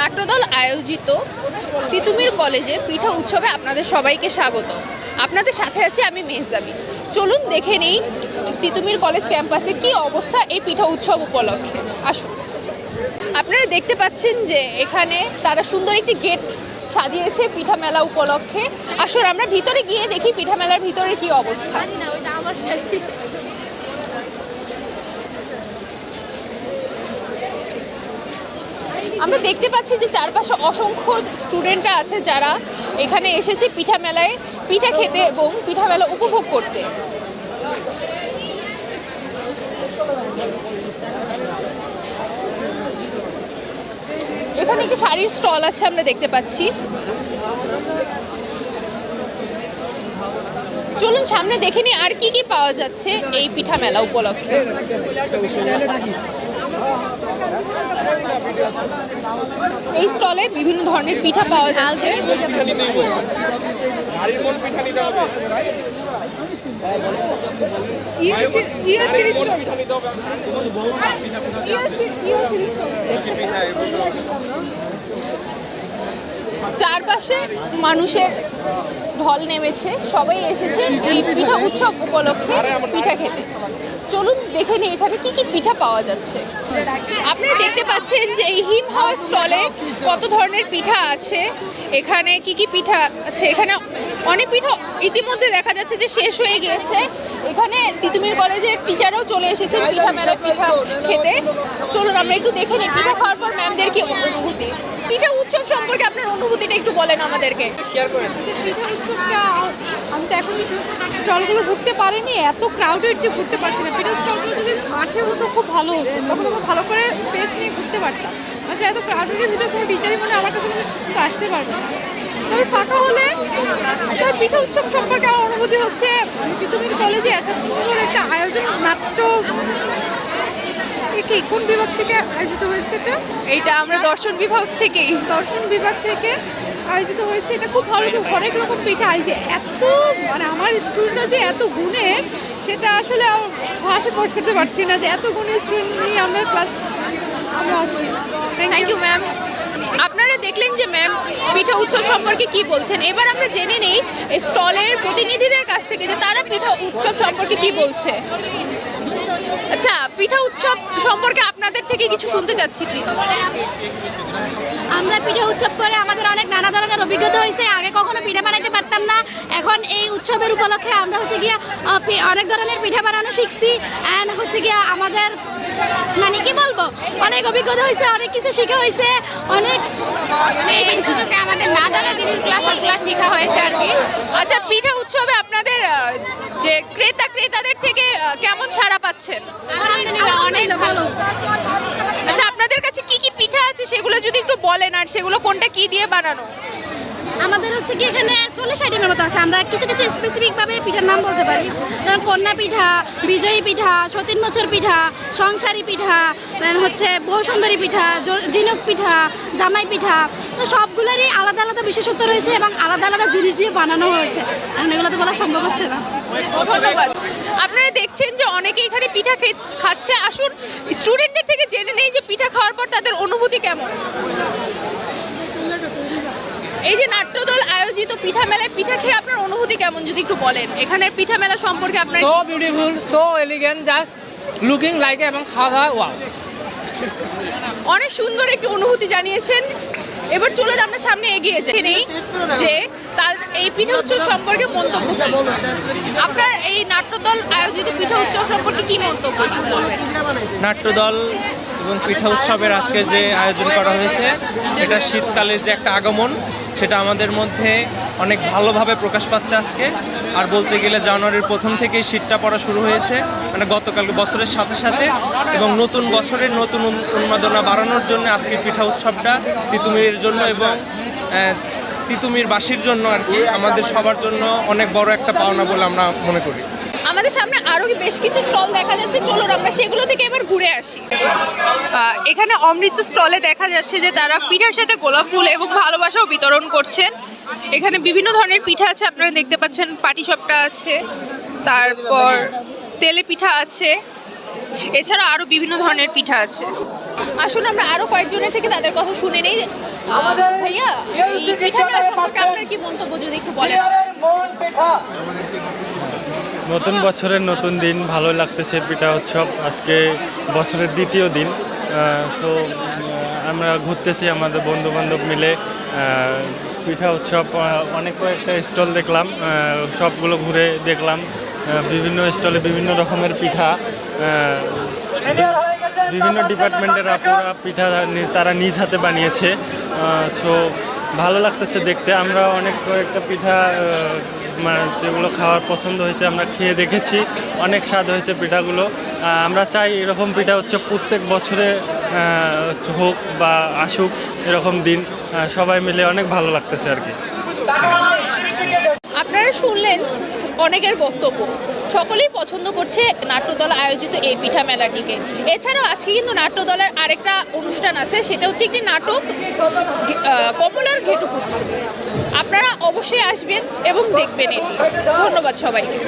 নাট্যদল আয়োজিত তিতুমির কলেজের পিঠা উৎসবে আপনাদের সবাইকে স্বাগত। আপনাদের সাথে আছি আমি মেহজাবি চলুন দেখে নেই তিতুমির কলেজ ক্যাম্পাসে কি অবস্থা এই পিঠা উৎসব উপলক্ষে। আসুন। আপনারা দেখতে পাচ্ছেন যে এখানে তারা সুন্দর একটি গেট সাজিয়েছে পিঠা মেলা উপলক্ষে। আসুন, আমরা ভিতরে গিয়ে দেখি পিঠা মেলার ভিতরে কি অবস্থা। আমরা দেখতে পাচ্ছি যে চারপাশে অসংখ্য স্টুডেন্টরা আছে যারা এখানে এসেছে পিঠা মেলায় পিঠা খেতে এবং পিঠা মেলা উপভোগ করতে এখানে একটি শাড়ির স্টল আছে আমরা দেখতে পাচ্ছি চলুন সামনে দেখে নিই আর কি কি পাওয়া যাচ্ছে এই পিঠা মেলা উপলক্ষে এই স্টলে বিভিন্ন ধরনের পিঠা পাওয়া যাচ্ছে। চারপাশে মানুষের ঢল নেমেছে, সবাই এসেছে এই পিঠা উৎসব উপলক্ষে পিঠা খেতে। চলুন দেখে নিই এখানে কি কি পিঠা পাওয়া যাচ্ছে। আপনারা দেখতে পাচ্ছেন যে এই হিম হাওয়া স্টলে কত ধরনের পিঠা আছে, এখানে কি কি পিঠা আছে, এখানে অনেক পিঠা ইতিমধ্যে দেখা যাচ্ছে যে শেষ হয়ে গিয়েছে। এখানে তিতুমির কলেজের টিচারও চলে এসেছেন পিঠা মেলা পিঠা খেতে। চলুন আমরা একটু দেখে নিই পিঠা খাওয়ার পর ম্যামদের কি অনুভূতি। পিঠা উৎসব সম্পর্কে আপনার অনুভূতিটা একটু বলেন আমাদেরকে। আমি তো এখন স্টলগুলো ঘুরতে পারিনি এত ক্রাউডেড যে ঘুরতে পারছি না। পিঠা স্টলগুলো যদি মাঠে হতো খুব ভালো হতো তখন আমরা ভালো করে স্পেস নিয়ে ঘুরতে পারতাম। আসলে এত ক্রাউডেডের ভিতরে কোনো টিচারই মনে আমার কাছে মনে আসতে পারবে না। তবে ফাঁকা হলে তার পিঠা উৎসব সম্পর্কে আমার অনুভূতি হচ্ছে তিতুমির কলেজে এত সুন্দর একটা আয়োজন নাট্য কি কোন বিভাগ থেকে আয়োজিত হয়েছে এটা? এইটা আমরা দর্শন বিভাগ থেকেই। দর্শন বিভাগ থেকে আয়োজিত হয়েছে এটা খুব ভালো অনেক রকম পিঠা। যে এত মানে আমার স্টুডেন্টরা যে এত গুণের সেটা আসলে ভাষা প্রকাশ করতে পারছি না যে এত গুণের স্টুডেন্ট নিয়ে আমরা ক্লাস আমরা আছি। থ্যাংক ইউ ম্যাম আপনারা দেখলেন যে ম্যাম পিঠা উৎসব সম্পর্কে কি বলছেন? এবার আমরা জেনে নেই স্টলের প্রতিনিধিদের কাছ থেকে যে তারা পিঠা উৎসব সম্পর্কে কি বলছে। আচ্ছা পিঠা উৎসব সম্পর্কে আপনাদের থেকে কিছু শুনতে চাচ্ছি প্লিজ আমরা পিঠা উৎসব করে আমাদের অনেক নানা ধরনের অভিজ্ঞতা হয়েছে। আগে কখনো পিঠা বানাইতে পারতাম না। এখন এই উৎসবের উপলক্ষে আমরা হচ্ছে গিয়া অনেক ধরনের পিঠা বানানো শিখছি। অ্যান্ড হচ্ছে গিয়া আমাদের মানে কি বলব অনেক অভিজ্ঞতা হয়েছে অনেক কিছু শেখা হয়েছে অনেক এই সুযোগে আমাদের না জানা জিনিসগুলো সবগুলো শেখা হয়েছে আর কি? আচ্ছা পিঠা উৎসবে আপনাদের যে ক্রেতা ক্রেতাদের থেকে কেমন সাড়া পাচ্ছেন? আলহামদুলিল্লাহ অনেক ভালো। আচ্ছা আপনাদের কাছে কি কি পিঠা আছে সেগুলো যদি একটু বলেন আর সেগুলো কোনটা কি দিয়ে বানানো? আমাদের হচ্ছে কি এখানে চল্লিশ আইটেমের মতো আছে। আমরা কিছু কিছু স্পেসিফিকভাবে পিঠার নাম বলতে পারি। যেমন কন্যা পিঠা বিজয়ী পিঠা সতীন মোচর পিঠা সংসারী পিঠা হচ্ছে বহু সুন্দরী পিঠা ঝিনুক পিঠা জামাই পিঠা। তো সবগুলোরই আলাদা আলাদা বিশেষত্ব রয়েছে এবং আলাদা আলাদা জিনিস দিয়ে বানানো হয়েছে। এখন এগুলো তো বলা সম্ভব হচ্ছে না। ধন্যবাদ। আপনারা দেখছেন যে অনেকে এখানে পিঠা খাচ্ছে। আসুন স্টুডেন্টদের থেকে জেনে নেই যে পিঠা খাওয়ার পর তাদের অনুভূতি কেমন। এই যে নাট্যদল আয়োজিত পিঠা মেলায় পিঠা খেয়ে আপনার অনুভূতি কেমন যদি একটু বলেন? এখানের পিঠা মেলা সম্পর্কে আপনার so beautiful so elegant, just looking like এবং খাওয়া দাওয়া wow. অনেক সুন্দর একটি অনুভূতি জানিয়েছেন। এবার চলুন আমরা সামনে এগিয়ে যাই। নেই যে তার এই পিঠা উৎসব সম্পর্কে মন্তব্য কি? আপনার এই নাট্যদল আয়োজিত পিঠা উৎসব সম্পর্কে কি মন্তব্য নাট্যদল এবং পিঠা উৎসবের আজকে যে আয়োজন করা হয়েছে এটা শীতকালের যে একটা আগমন সেটা আমাদের মধ্যে অনেক ভালোভাবে প্রকাশ পাচ্ছে আজকে। আর বলতে গেলে জানুয়ারির প্রথম থেকেই শীতটা পড়া শুরু হয়েছে মানে গতকাল বছরের সাথে সাথে এবং নতুন বছরের নতুন উন- উন্মাদনা বাড়ানোর জন্য আজকে পিঠা উৎসবটা তিতুমিরের জন্য এবং তিতুমির বাসীর জন্য আর কি, আমাদের সবার জন্য অনেক বড় একটা পাওনা বলে আমরা মনে করি। আমাদের সামনে আরও বেশ কিছু স্টল দেখা যাচ্ছে। চলুন আমরা সেগুলো থেকে এবার ঘুরে আসি। এখানে অমৃত স্টলে দেখা যাচ্ছে যে তারা পিঠার সাথে গোলাপ ফুল এবং ভালোবাসাও বিতরণ করছেন। এখানে বিভিন্ন ধরনের পিঠা আছে আপনারা দেখতে পাচ্ছেন পাটিসাপটা আছে তারপর তেলে পিঠা আছে এছাড়া আরও বিভিন্ন ধরনের পিঠা আছে। আসুন আমরা আরও কয়েকজনের থেকে তাদের কথা শুনে নেই। ভাইয়া এই পিঠাটা সম্পর্কে আপনার কি মন্তব্য যদি একটু বলেন? নতুন বছরের নতুন দিন, ভালো লাগতেছে পিঠা উৎসব। আজকে বছরের দ্বিতীয় দিন তো আমরা ঘুরতেছি আমাদের বন্ধু বান্ধব মিলে পিঠা উৎসব অনেক কয়েকটা স্টল দেখলাম সবগুলো ঘুরে দেখলাম। বিভিন্ন স্টলে বিভিন্ন রকমের পিঠা বিভিন্ন ডিপার্টমেন্টের আপুরা পিঠা তারা নিজ হাতে বানিয়েছে। তো ভালো লাগতেছে দেখতে। আমরা অনেক কয়েকটা পিঠা মানে যেগুলো খাওয়ার পছন্দ হয়েছে আমরা খেয়ে দেখেছি। অনেক স্বাদ হয়েছে পিঠাগুলো। আমরা চাই এরকম পিঠা হচ্ছে প্রত্যেক বছরে হোক বা আসুক, এরকম দিন সবাই মিলে অনেক ভালো লাগতেছে আর কি। আপনারা শুনলেন অনেকের বক্তব্য। সকলেই পছন্দ করছে নাট্যদল আয়োজিত এই পিঠা মেলাটিকে। এছাড়াও আজকে কিন্তু নাট্যদলের আরেকটা অনুষ্ঠান আছে, সেটা হচ্ছে একটি নাটক কমলার ঘেটুপুত্র। আপনারা অবশ্যই আসবেন এবং দেখবেন এটি। ধন্যবাদ সবাইকে।